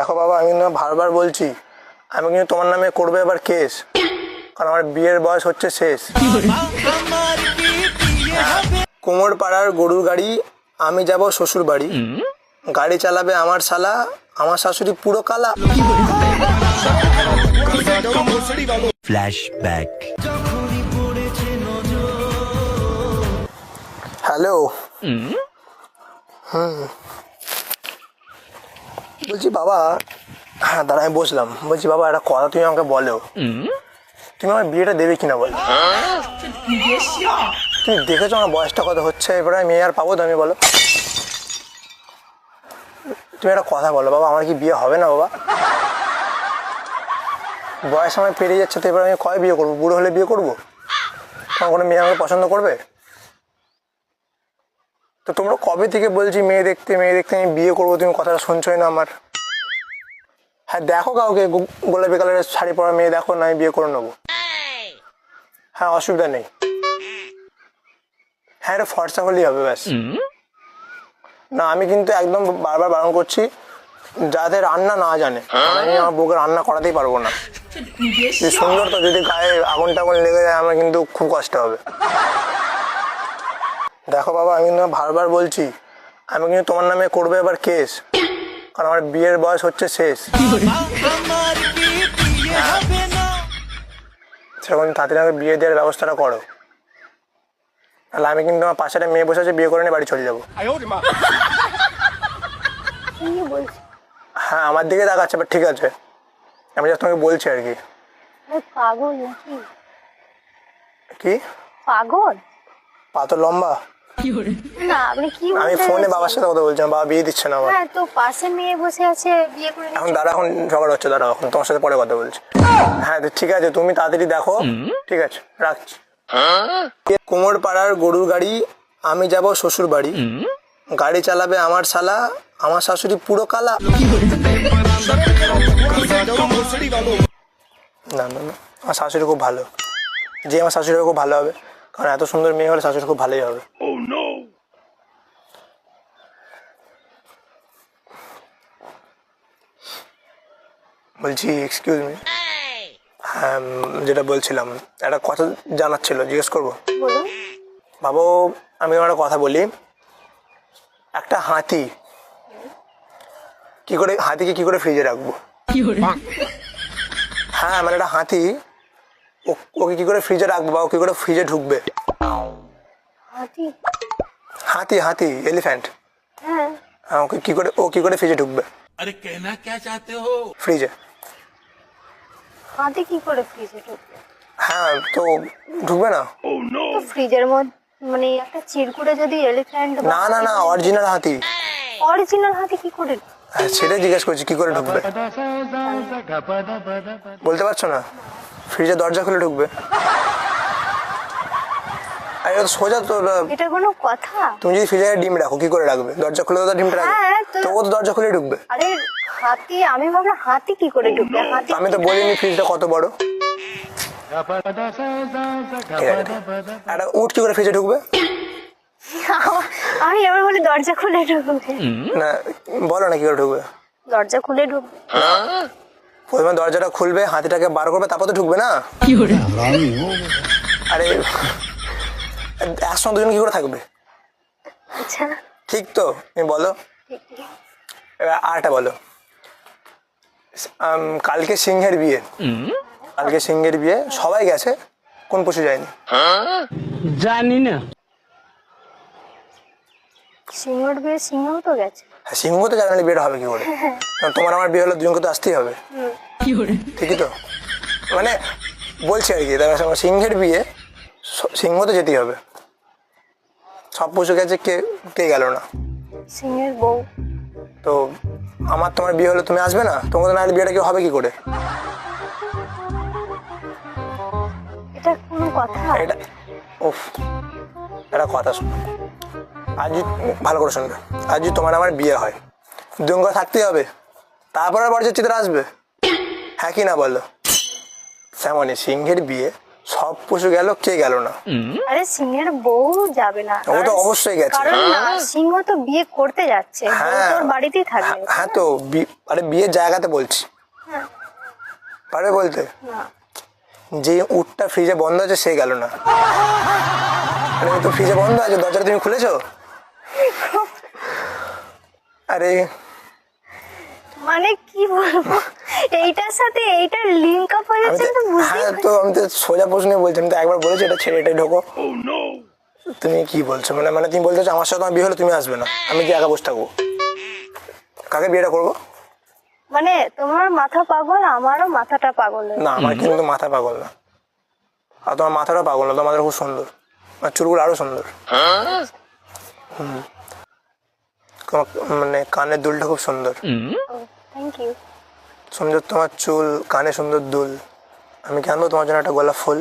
দেখো বাবা আমি কিন্তু বারবার বলছি আমি কিন্তু তোমার নামে করবে এবার কেস। কারণ আমার বিয়ের বয়স হচ্ছে শেষ। কোমর পাড়ার গরুর গাড়ি আমি যাব শ্বশুর বাড়ি। গাড়ি চালাবে আমার শালা আমার শাশুড়ি পুরো কালা। Flashback. হ্যালো হুম। বলছি বাবা হ্যাঁ দাঁড়া আমি বসলাম। বলছি বাবা একটা কথা তুমি আমাকে বলো। তুমি আমার বিয়েটা দেবে কিনা বলো? তুমি দেখেছ আমার বয়সটা কত হচ্ছে? এবারে আমি মেয়ে আর পাবো তো আমি বলো। তুমি একটা কথা বলো বাবা আমার কি বিয়ে হবে না বাবা? বয়স আমার পেরিয়ে যাচ্ছে তো এবার আমি কয় বিয়ে করব? বুড়ো হলে বিয়ে করব? তোমার কোনো মেয়ে আমাকে পছন্দ করবে? তো তোমরা কবে থেকে বলছি মেয়ে দেখতে মেয়ে দেখতে আমি বিয়ে করব? তুমি কথাটা শুনছোই না আমার। হ্যাঁ দেখো কাউকে গোলাপি কালারের শাড়ি পরা মেয়ে, দেখো না আমি বিয়ে করে নেব। হ্যাঁ অসুবিধা নেই। হ্যাঁ এটা ফর্সা হলেই হবে, ব্যাস। না, আমি কিন্তু একদম বারবার বারণ করছি, যাতে রান্না না জানে। আমি আমার বউকে রান্না করাতেই পারব না। সুন্দর তো যদি গায়ে আগুন টাগুন লেগে যায়, আমার কিন্তু খুব কষ্ট হবে। দেখো বাবা আমি কিন্তু বারবার বলছি আমি কিন্তু তোমার নামে করবে এবার কেস। কারণ আমার বিয়ের বয়স হচ্ছে শেষ। সেরকম তাড়াতাড়ি আমাকে বিয়ে দেওয়ার ব্যবস্থাটা করো তাহলে আমি কিন্তু আমার পাশে একটা মেয়ে বসে আছে বিয়ে করে নিয়ে বাড়ি চলে যাব। হ্যাঁ আমার দিকে তাকাচ্ছে বাট ঠিক আছে। আমি জাস্ট তোমাকে বলছি আর কি। পাগল কি? পাগল? পা তো লম্বা। না আপনি কি আমি ফোনে বাবার সাথে কথা বলছিলাম বাবা বিয়ে দিচ্ছে না আমার। হ্যাঁ তো পাশে মেয়ে বসে আছে বিয়ে করে এখন দাঁড়া এখন ঝগড়া হচ্ছে দাঁড়া এখন তোমার সাথে পরে কথা বলছি। হ্যাঁ ঠিক আছে তুমি তাড়াতাড়ি দেখো। ঠিক আছে রাখছি। কোমর পাড়ার গরুর গাড়ি আমি যাব শ্বশুর বাড়ি। গাড়ি চালাবে আমার শালা আমার শাশুড়ি পুরো কালা। না না না আমার শাশুড়ি খুব ভালো। যে আমার শাশুড়ি খুব ভালো হবে। কারণ এত সুন্দর মেয়ে হলে শাশুড়ি খুব ভালোই হবে। বলছি এক্সকিউজ মি হ্যাঁ যেটা বলছিলাম একটা কথা জানার ছিল জিজ্ঞেস করব? বাবু আমি একটা কথা বলি। একটা হাতি কি করে হাতিকে কি করে ফ্রিজে রাখব? হ্যাঁ মানে একটা হাতি ওকে কি করে ফ্রিজে রাখব বা ও কি করে ফ্রিজে ঢুকবে হাতি হাতি এলিফ্যান্ট হ্যাঁ ওকে কি করে ও কি করে ফ্রিজে ঢুকবে আরে কেনা কে চাইতে হো ফ্রিজে হাতি কি করে ফ্রিজে ঢুকবে হ্যাঁ তো ঢুকবে না ও নো ফ্রিজের মধ্যে মানে একটা চিরকুটে যদি এলিফ্যান্ট না না না অরিজিনাল হাতি অরিজিনাল হাতি কি করে সেটাই জিজ্ঞেস করছি কি করে ঢুকবে বলতে পারছ না ফ্রিজে দরজা খুলে ঢুকবে। আরে এটা সোজা তো এটা কোনো কথা? তুমি যদি ফ্রিজে ডিম রাখো কি করে রাখবে? দরজা খুলে তো ডিমটা রাখবে। হ্যাঁ, তো- ও তো দরজা খুলে ঢুকবে। আরে হাতি আমি ভাবলাম হাতি কি করে ঢুকবে? হাতি আমি তো বলিনি ফ্রিজটা কত বড়। একটা উট কি করে ফ্রিজে ঢুকবে? আমি এবার বলি দরজা খুলে ঢুকবে। না বলো না কি করে ঢুকবে। দরজা খুলে ঢুকবে প্রথমে দরজাটা খুলবে হাতিটাকে বার করবে তারপর তো ঢুকবে না? আরে একসঙ্গে দুজন কি করে থাকবে? আচ্ছা। ঠিক তো তুমি বলো। এবার আরটা বলো। কালকে সিংহের বিয়ে। কালকে সিংহের বিয়ে সবাই গেছে কোন পশু যায়নি? জানি না। সিংহর বিয়ে সিংহ তো গেছে। সিংহ তো জানালে বিয়েটা হবে কি করে? কারণ তোমার আমার বিয়ে হলে দুজনকে তো আসতেই হবে। ঠিকই তো? মানে বলছি আর কি তার সিংহের বিয়ে সিংহ তো যেতেই হবে। সব পশু গেছে কে কে গেল না? সিংহের বউ। তো আমার তোমার বিয়ে হলে তুমি আসবে না? তোমাদের না হলে বিয়েটা কি হবে কি করে? এটা কোনো কথা। এটা উফ একটা কথা শোনো। আজ ভালো করে শুনবে। আজ যদি তোমার আমার বিয়ে হয় দুজন করে থাকতেই হবে। তারপর বরযাত্রীদের আসবে। হ্যাঁ কি না বলো? তেমনই সিংহের বিয়ে সব পশু গেল কে গেল না? আরে সিংহের বউ যাবে না। ও তো অবশ্যই গেছে। কারণ সিংহ তো বিয়ে করতে যাচ্ছে। হ্যাঁ। তোর বাড়িতেই থাকবে। হ্যাঁ তো আরে বিয়ের জায়গাতে বলছি। পারবে বলতে? না। যে উটটা ফ্রিজে বন্ধ আছে সে গেল না। আরে তো ফ্রিজে বন্ধ আছে দরজাটা তুমি খুলেছো? আরে। মানে কি বলব? এইটার সাথে এইটার লিঙ্ক আপ হয়ে যাচ্ছে তো বুঝতেই হ্যাঁ তো আমি তো সোজা প্রশ্ন বলছি তো একবার বলেছি এটা ছেড়ে এটাই ঢোকো। তুমি কি বলছো? মানে মানে তুমি বলতে আমার সাথে আমার বিয়ে হলে তুমি আসবে না। আমি কি একা বসে থাকব? কাকে বিয়েটা করব? মানে তোমার মাথা পাগল আমারও মাথাটা পাগল না আমার কিন্তু মাথা পাগল না। আর তোমার মাথাটা পাগল না তোমাদের খুব সুন্দর। আর চুলগুলো আরও সুন্দর। মানে কানের দুলটা খুব সুন্দর। থ্যাংক ইউ সুন্দর তোমার চুল কানে সুন্দর দুল। আমি কেন তোমার জন্য একটা গোলাপ ফুল?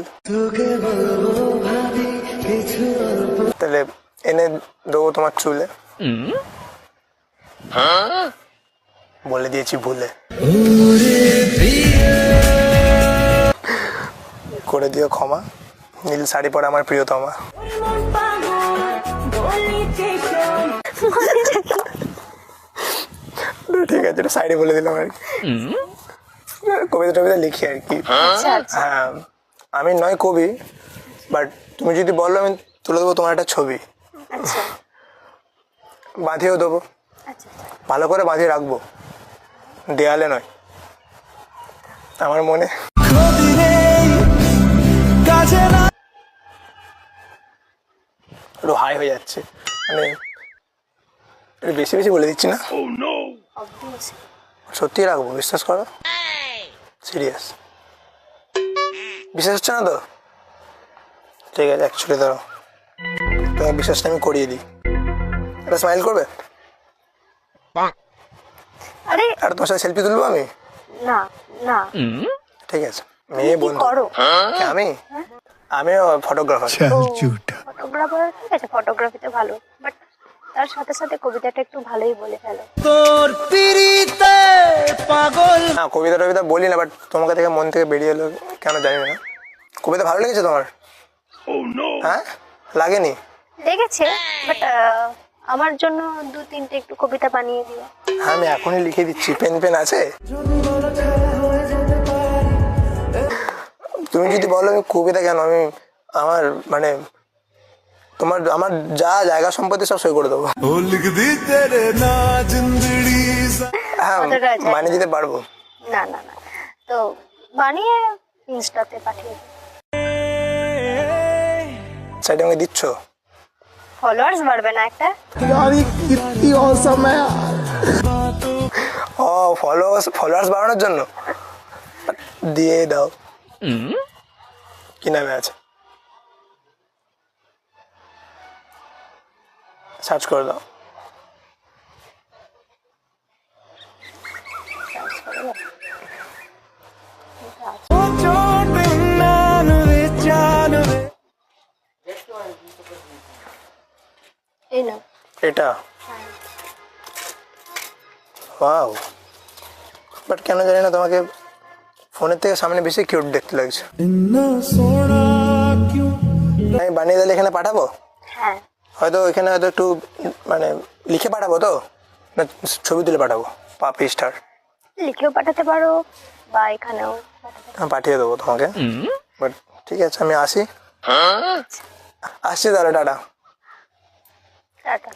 তাহলে এনে দেবো তোমার চুলে। বলে দিয়েছি ভুলে। করে দিও ক্ষমা। নীল শাড়ি পরে আমার প্রিয়তমা। ঠিক আছে এটা সাইডে বলে দিলাম আর কি। কবিতা টবিতা লিখি আর কি। আচ্ছা আচ্ছা। হ্যাঁ আমি নয় কবি বাট তুমি যদি বলো আমি তুলে দেবো তোমার একটা ছবি। আচ্ছা। বাঁধিয়েও দেবো। আচ্ছা। ভালো করে বাঁধিয়ে রাখব। দেয়ালে নয়। আমার মনে একটু হাই হয়ে যাচ্ছে। মানে একটু বেশি বেশি বলে দিচ্ছি না। সত্যি রাখব বিশ্বাস করো। সিরিয়াস বিশ্বাস হচ্ছে না তো? ঠিক আছে অ্যাকচুয়ালি ধরো। তোমার বিশ্বাসটা আমি করিয়ে দিই। একটা স্মাইল করবে? আরে আর তোমার সাথে সেলফি তুলবো আমি? না না। ঠিক আছে মেয়ে বন্ধু। করো? কে, আমি? আমিও ফটোগ্রাফার ফটোগ্রাফার ঠিক আছে ফটোগ্রাফিতে ভালো বাট তার সাথে সাথে কবিতাটা একটু ভালোই বলে ফেলো। তোর পিরিতে পাগল। না কবিতা টবিতা বলি না বাট তোমাকে দেখে মন থেকে বেরিয়ে এলো কেন জানি না। কবিতা ভালো লেগেছে তোমার? হ্যাঁ? লাগেনি? লেগেছে বাট আমার জন্য দু তিনটে একটু কবিতা বানিয়ে দিও। হ্যাঁ আমি এখনই লিখে দিচ্ছি পেন পেন আছে? তুমি যদি বলো আমি কবিতা কেন আমি আমার মানে তোমার আমার যা জায়গা সম্পত্তি সব সই করে দেবো। হ্যাঁ আচ্ছা, মানিয়ে দিতে পারব। না না না। তো বানিয়ে ইনস্টাতে পাঠিয়ে সেটা আমাকে দিচ্ছ? ফলোয়ার্স বাড়বে না একটা? ইয়ারি কিতনি অসম ও ফলোয়ার্স ফলোয়ার্স বাড়ানোর জন্য? দিয়ে দাও। কি নামে আছে? সার্চ করে দাও। এটা? ওয়াও বাট কেন জানি না তোমাকে ফোনের থেকে সামনে বেশি কিউট দেখতে লাগছে। আমি বানিয়ে দিলে এখানে পাঠাবো? হ্যাঁ। হয়তো এখানে হয়তো একটু মানে লিখে পাঠাবো তো? না ছবি তুলে পাঠাবো পাপি স্টার লিখেও পাঠাতে পারো বা এখানেও আমি পাঠিয়ে দেবো তোমাকে। বাট ঠিক আছে আমি আসি। আসছি তাহলে টাটা।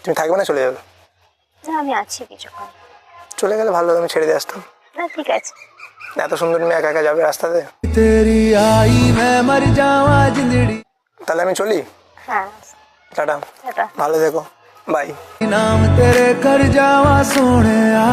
তুমি থাকবে না চলে যাবে? আমি আছি কিছুক্ষণ। চলে গেলে ভালো আমি ছেড়ে দিয়ে আসতাম ঠিক আছে। এত সুন্দর মেয়ে একা একা যাবে রাস্তাতে? তাহলে আমি চলি? হ্যাঁ। টাটা। ভালো থেকো। বাই। নাম তেরে কর যাওয়া সোনিয়া